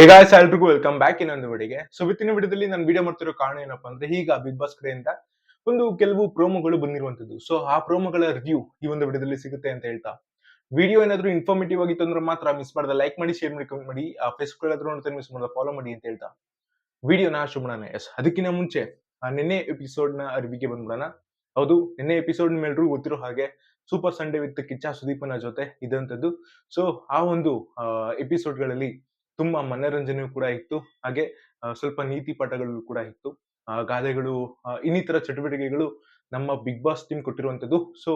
ಈಗ ಎಲ್ರಿಗೂ welcome back ಇನ್ನೊಂದು ವಿಡಿಯೋಗೆ ಸೊ ವಿತ್ತಿನ ವಿಡಿಯೋದಲ್ಲಿ ನಾನು ವಿಡಿಯೋ ಮಾಡ್ತಿರೋ ಕಾರಣ ಏನಪ್ಪಾ ಅಂದ್ರೆ, ಈಗ ಬಿಗ್ ಬಾಸ್ ಕಡೆಯಿಂದ ಒಂದು ಕೆಲವು ಪ್ರೋಮೋಗಳು ಬಂದಿರುವಂತದ್ದು ಸೊ ಆ ಪ್ರೋಮೋಗಳ ರಿವ್ಯೂ ಈ ಒಂದು ವಿಡಿಯೋದಲ್ಲಿ ಸಿಗುತ್ತೆ ಅಂತ ಹೇಳ್ತಾ. ವಿಡಿಯೋ ಏನಾದ್ರು ಇನ್ಫಾರ್ಮೇಟಿವ್ ಆಗಿತ್ತು ಅಂದ್ರೆ ಮಾತ್ರ ಮಿಸ್ ಮಾಡದ. ಲೈಕ್ ಮಾಡಿ ಶೇರ್ ಮಾಡಿ ಕಮೆಂಟ್ ಮಾಡಿ, ಆ ಫೇಸ್ಬುಕ್ ಮಿಸ್ ಮಾಡದ. ಫಾಲೋ ಮಾಡಿ ಅಂತ ಹೇಳ್ತಾ. ವಿಡಿಯೋನ ಶುಭಣ ಎಸ್ ಅದಕ್ಕಿಂತ ಮುಂಚೆ ನಿನ್ನೆ ಎಪಿಸೋಡ್ನ ಅರಿವಿಗೆ ಬಂದ್ಬಿಡೋಣ. ಹೌದು, ನಿನ್ನೆ ಎಪಿಸೋಡ್ ಮೇಲ್ರೂ ಗೊತ್ತಿರೋ ಹಾಗೆ ಸೂಪರ್ ಸಂಡೇ ವಿತ್ ಕಿಚ್ಚ ಸುದೀಪನ ಜೊತೆ ಇದಂತದ್ದು ಸೊ ಆ ಒಂದು ಎಪಿಸೋಡ್ಗಳಲ್ಲಿ ತುಂಬಾ ಮನರಂಜನೆಯೂ ಕೂಡ ಇತ್ತು. ಹಾಗೆ ಸ್ವಲ್ಪ ನೀತಿ ಪಾಠಗಳು ಕೂಡ ಇತ್ತು. ಗಾದೆಗಳು ಇನ್ನಿತರ ಚಟುವಟಿಕೆಗಳು ನಮ್ಮ ಬಿಗ್ ಬಾಸ್ ಟೀಮ್ ಕೊಟ್ಟಿರುವಂತದ್ದು ಸೊ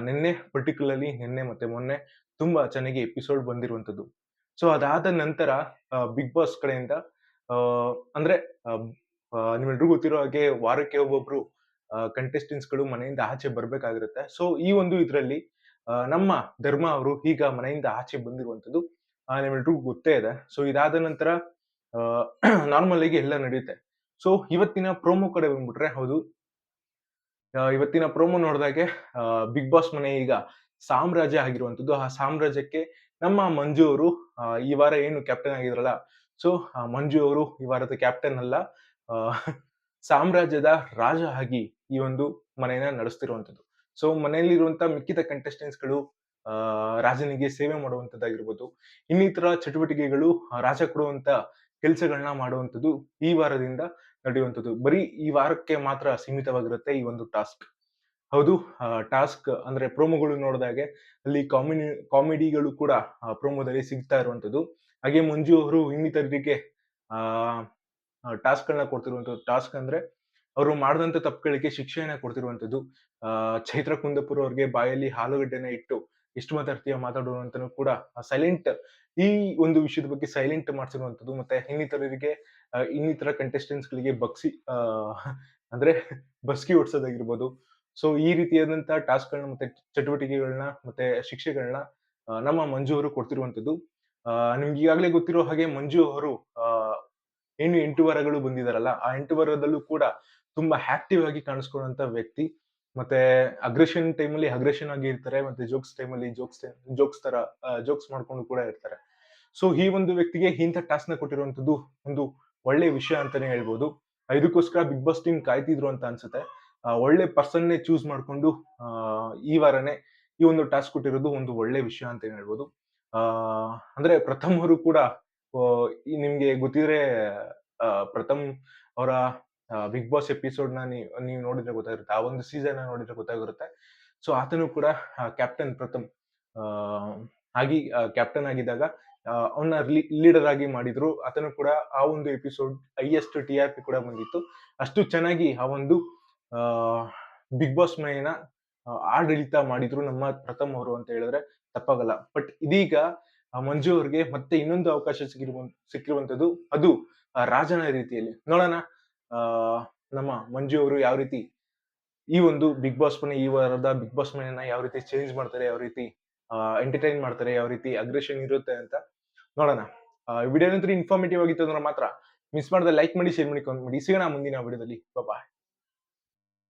ನಿನ್ನೆ ಪರ್ಟಿಕ್ಯುಲರ್ಲಿ ನಿನ್ನೆ ಮತ್ತೆ ಮೊನ್ನೆ ತುಂಬಾ ಚೆನ್ನಾಗಿ ಎಪಿಸೋಡ್ ಬಂದಿರುವಂತದ್ದು ಸೊ ಅದಾದ ನಂತರ ಬಿಗ್ ಬಾಸ್ ಕಡೆಯಿಂದ ಅಂದ್ರೆ ನಿಮ್ಮೆಲ್ರಿಗೂ ಗೊತ್ತಿರೋ ಹಾಗೆ ವಾರಕ್ಕೆ ಒಬ್ಬೊಬ್ರು ಕಂಟೆಸ್ಟೆಂಟ್ಸ್ಗಳು ಮನೆಯಿಂದ ಆಚೆ ಬರ್ಬೇಕಾಗಿರುತ್ತೆ. ಸೊ ಈ ಒಂದು ಇದರಲ್ಲಿ ನಮ್ಮ ಧರ್ಮ ಅವರು ಈಗ ಮನೆಯಿಂದ ಆಚೆ ಬಂದಿರುವಂತದ್ದು ಆ, ನಿಮ್ಮೆಲ್ರಿಗೂ ಗೊತ್ತೇ ಇದೆ. ಸೊ ಇದಾದ ನಂತರ ನಾರ್ಮಲ್ ಆಗಿ ಎಲ್ಲ ನಡೆಯುತ್ತೆ. ಸೊ ಇವತ್ತಿನ ಪ್ರೋಮೋ ಕಡೆ ಬಂದ್ಬಿಟ್ರೆ, ಹೌದು. ಇವತ್ತಿನ ಪ್ರೋಮೋ ನೋಡಿದಾಗೆ ಬಿಗ್ ಬಾಸ್ ಮನೆ ಈಗ ಸಾಮ್ರಾಜ್ಯ ಆಗಿರುವಂತದ್ದು ಆ ಸಾಮ್ರಾಜ್ಯಕ್ಕೆ ನಮ್ಮ ಮಂಜು ಅವರು ಈ ವಾರ ಏನು ಕ್ಯಾಪ್ಟನ್ ಆಗಿದ್ರಲ್ಲ. ಸೊ ಮಂಜು ಅವರು ಈ ವಾರದ ಕ್ಯಾಪ್ಟನ್ ಅಲ್ಲ. ಸಾಮ್ರಾಜ್ಯದ ರಾಜ ಆಗಿ ಈ ಒಂದು ಮನೆಯನ್ನ ನಡೆಸ್ತಿರುವಂಥದ್ದು. ಸೊ ಮನೆಯಲ್ಲಿರುವಂತ ಮಿಕ್ಕಿದ ಕಂಟೆಸ್ಟೆಂಟ್ಸ್ಗಳು ರಾಜನಿಗೆ ಸೇವೆ ಮಾಡುವಂತದ್ದಾಗಿರ್ಬೋದು. ಇನ್ನಿತರ ಚಟುವಟಿಕೆಗಳು ರಾಜ ಕೊಡುವಂತ ಕೆಲಸಗಳನ್ನ ಮಾಡುವಂಥದ್ದು ಈ ವಾರದಿಂದ ನಡೆಯುವಂಥದ್ದು. ಬರೀ ಈ ವಾರಕ್ಕೆ ಮಾತ್ರ ಸೀಮಿತವಾಗಿರುತ್ತೆ ಈ ಒಂದು ಟಾಸ್ಕ್. ಹೌದು ಟಾಸ್ಕ್ ಅಂದ್ರೆ ಪ್ರೋಮೋಗಳು ನೋಡಿದಾಗೆ ಅಲ್ಲಿ ಕಾಮಿಡಿ ಕಾಮಿಡಿಗಳು ಕೂಡ ಪ್ರೋಮೋದಲ್ಲಿ ಸಿಗ್ತಾ ಇರುವಂಥದ್ದು. ಹಾಗೆ ಮಂಜು ಅವರು ಇನ್ನಿತರರಿಗೆ, ಆ ಟಾಸ್ಕ್ ಗಳನ್ನ ಕೊಡ್ತಿರುವಂಥದ್ದು. ಟಾಸ್ಕ್ ಅಂದ್ರೆ ಅವರು ಮಾಡಿದಂಥ ತಪ್ಪುಗಳಿಗೆ ಶಿಕ್ಷೆಯನ್ನ ಕೊಡ್ತಿರುವಂಥದ್ದು. ಚೈತ್ರ ಕುಂದಪುರ ಅವ್ರಿಗೆ ಬಾಯಲ್ಲಿ ಹಾಲುಗಡ್ಡೆನ ಇಟ್ಟು ಎಷ್ಟು ಮಾತಾಡ್ತೀಯ ಮಾತಾಡೋರು ಅಂತಲೂ ಕೂಡ ಸೈಲೆಂಟ್ ಈ ಒಂದು ವಿಷಯದ ಬಗ್ಗೆ ಸೈಲೆಂಟ್ ಮಾಡ್ಸಿರುವಂಥದ್ದು ಮತ್ತೆ ಇನ್ನಿತರರಿಗೆ ಇನ್ನಿತರ ಕಂಟೆಸ್ಟೆಂಟ್ಸ್ಗಳಿಗೆ ಗಳಿಗೆ ಬಗ್ಸಿ ಅಂದ್ರೆ ಬಸ್ಕಿ ಓಡಿಸೋದಾಗಿರ್ಬೋದು. ಸೊ ಈ ರೀತಿಯಾದಂತಹ ಟಾಸ್ಕ್ ಗಳನ್ನ ಮತ್ತೆ ಚಟುವಟಿಕೆಗಳನ್ನ ಮತ್ತೆ ಶಿಕ್ಷೆಗಳನ್ನ ನಮ್ಮ ಮಂಜು ಅವರು ಕೊಡ್ತಿರುವಂಥದ್ದು ನಿಮ್ಗೆ ಈಗಾಗಲೇ ಗೊತ್ತಿರೋ ಹಾಗೆ ಮಂಜು ಅವರು ಏನು ಎಂಟು ವಾರಗಳು ಬಂದಿದಾರಲ್ಲ, ಆ ಎಂಟು ವಾರದಲ್ಲೂ ಕೂಡ ತುಂಬಾ ಆಕ್ಟಿವ್ ಆಗಿ ಕಾಣಿಸ್ಕೊಳ್ಳುವಂತ ವ್ಯಕ್ತಿ. ಮತ್ತೆ ಅಗ್ರೆಷನ್ ಟೈಮಲ್ಲಿ ಅಗ್ರೆಷನ್ ಆಗಿ ಇರ್ತಾರೆ, ಮತ್ತೆ ಜೋಕ್ಸ್ ಟೈಮಲ್ಲಿ ಜೋಕ್ಸ್ ಜೋಕ್ಸ್ ತರ ಜೋಕ್ಸ್ ಮಾಡ್ಕೊಂಡು ಕೂಡ ಇರ್ತಾರೆ. ಸೊ ಈ ಒಂದು ವ್ಯಕ್ತಿಗೆ ಇಂಥ ಟಾಸ್ಕ್ನ ಕೊಟ್ಟಿರುವಂತದ್ದು ಒಂದು ಒಳ್ಳೆ ವಿಷಯ ಅಂತಾನೆ ಹೇಳ್ಬೋದು. ಇದಕ್ಕೋಸ್ಕರ ಬಿಗ್ ಬಾಸ್ ಟೀಮ್ ಕಾಯ್ತಿದ್ರು ಅಂತ ಅನ್ಸುತ್ತೆ. ಒಳ್ಳೆ ಪರ್ಸನ್ ನೇ ಚೂಸ್ ಮಾಡ್ಕೊಂಡು ಈ ವಾರನೇ ಈ ಒಂದು ಟಾಸ್ಕ್ ಕೊಟ್ಟಿರೋದು ಒಂದು ಒಳ್ಳೆ ವಿಷಯ ಅಂತ ಹೇಳ್ಬೋದು. ಅಂದ್ರೆ ಪ್ರಥಮ್ ಅವರು ಕೂಡ ನಿಮ್ಗೆ ಗೊತ್ತಿದ್ರೆ ಪ್ರಥಮ್ ಅವರ ಬಿಗ್ ಬಾಸ್ ಎಪಿಸೋಡ್ನ ನೀವು ನೋಡಿದ್ರೆ ಗೊತ್ತಾಗಿರುತ್ತೆ. ಆ ಒಂದು ಸೀಸನ್ ನೋಡಿದ್ರೆ ಗೊತ್ತಾಗಿರುತ್ತೆ. ಸೊ ಆತನು ಕೂಡ ಕ್ಯಾಪ್ಟನ್ ಪ್ರಥಮ್ ಆಗಿ ಕ್ಯಾಪ್ಟನ್ ಆಗಿದ್ದಾಗ ಅವನ್ನ ಲೀಡರ್ ಆಗಿ ಮಾಡಿದ್ರು. ಆತನು ಕೂಡ ಆ ಒಂದು episode highest T R P ಕೂಡ ಬಂದಿತ್ತು. ಅಷ್ಟು ಚೆನ್ನಾಗಿ ಆ ಒಂದು ಬಿಗ್ ಬಾಸ್ ಮನೆಯನ್ನ ಆಡಳಿತ ಮಾಡಿದ್ರು ನಮ್ಮ ಪ್ರಥಮ್ ಅವರು ಅಂತ ಹೇಳಿದ್ರೆ ತಪ್ಪಾಗಲ್ಲ. ಬಟ್ ಇದೀಗ ಮಂಜು ಅವ್ರಿಗೆ ಮತ್ತೆ ಇನ್ನೊಂದು ಅವಕಾಶ ಸಿಕ್ಕಿರುವ ಸಿಕ್ಕಿರುವಂತದ್ದು ಅದು ರಾಜನ ರೀತಿಯಲ್ಲಿ. ನೋಡೋಣ ನಮ್ಮ ಮಂಜು ಅವರು ಯಾವ ರೀತಿ ಈ ಒಂದು ಬಿಗ್ ಬಾಸ್ ಮನೆ, ಈ ವಾರದ ಬಿಗ್ ಬಾಸ್ ಮನೆಯನ್ನ ಯಾವ ರೀತಿ ಚೇಂಜ್ ಮಾಡ್ತಾರೆ, ಯಾವ ರೀತಿ ಎಂಟರ್ಟೈನ್ ಮಾಡ್ತಾರೆ, ಯಾವ ರೀತಿ ಅಗ್ರೆಷನ್ ಇರುತ್ತೆ ಅಂತ ನೋಡೋಣ. ವಿಡಿಯೋ ನಂತರ ಇನ್ಫಾರ್ಮೇಟಿವ್ ಆಗಿತ್ತು ಅಂದ್ರೆ ಮಾತ್ರ ಮಿಸ್ ಮಾಡದೆ ಲೈಕ್ ಮಾಡಿ ಶೇರ್ ಮಾಡಿ, comment ಮಾಡಿ. ಸಿಗೋಣ ಮುಂದಿನ ವಿಡಿಯೋದಲ್ಲಿ ಬಾಯ್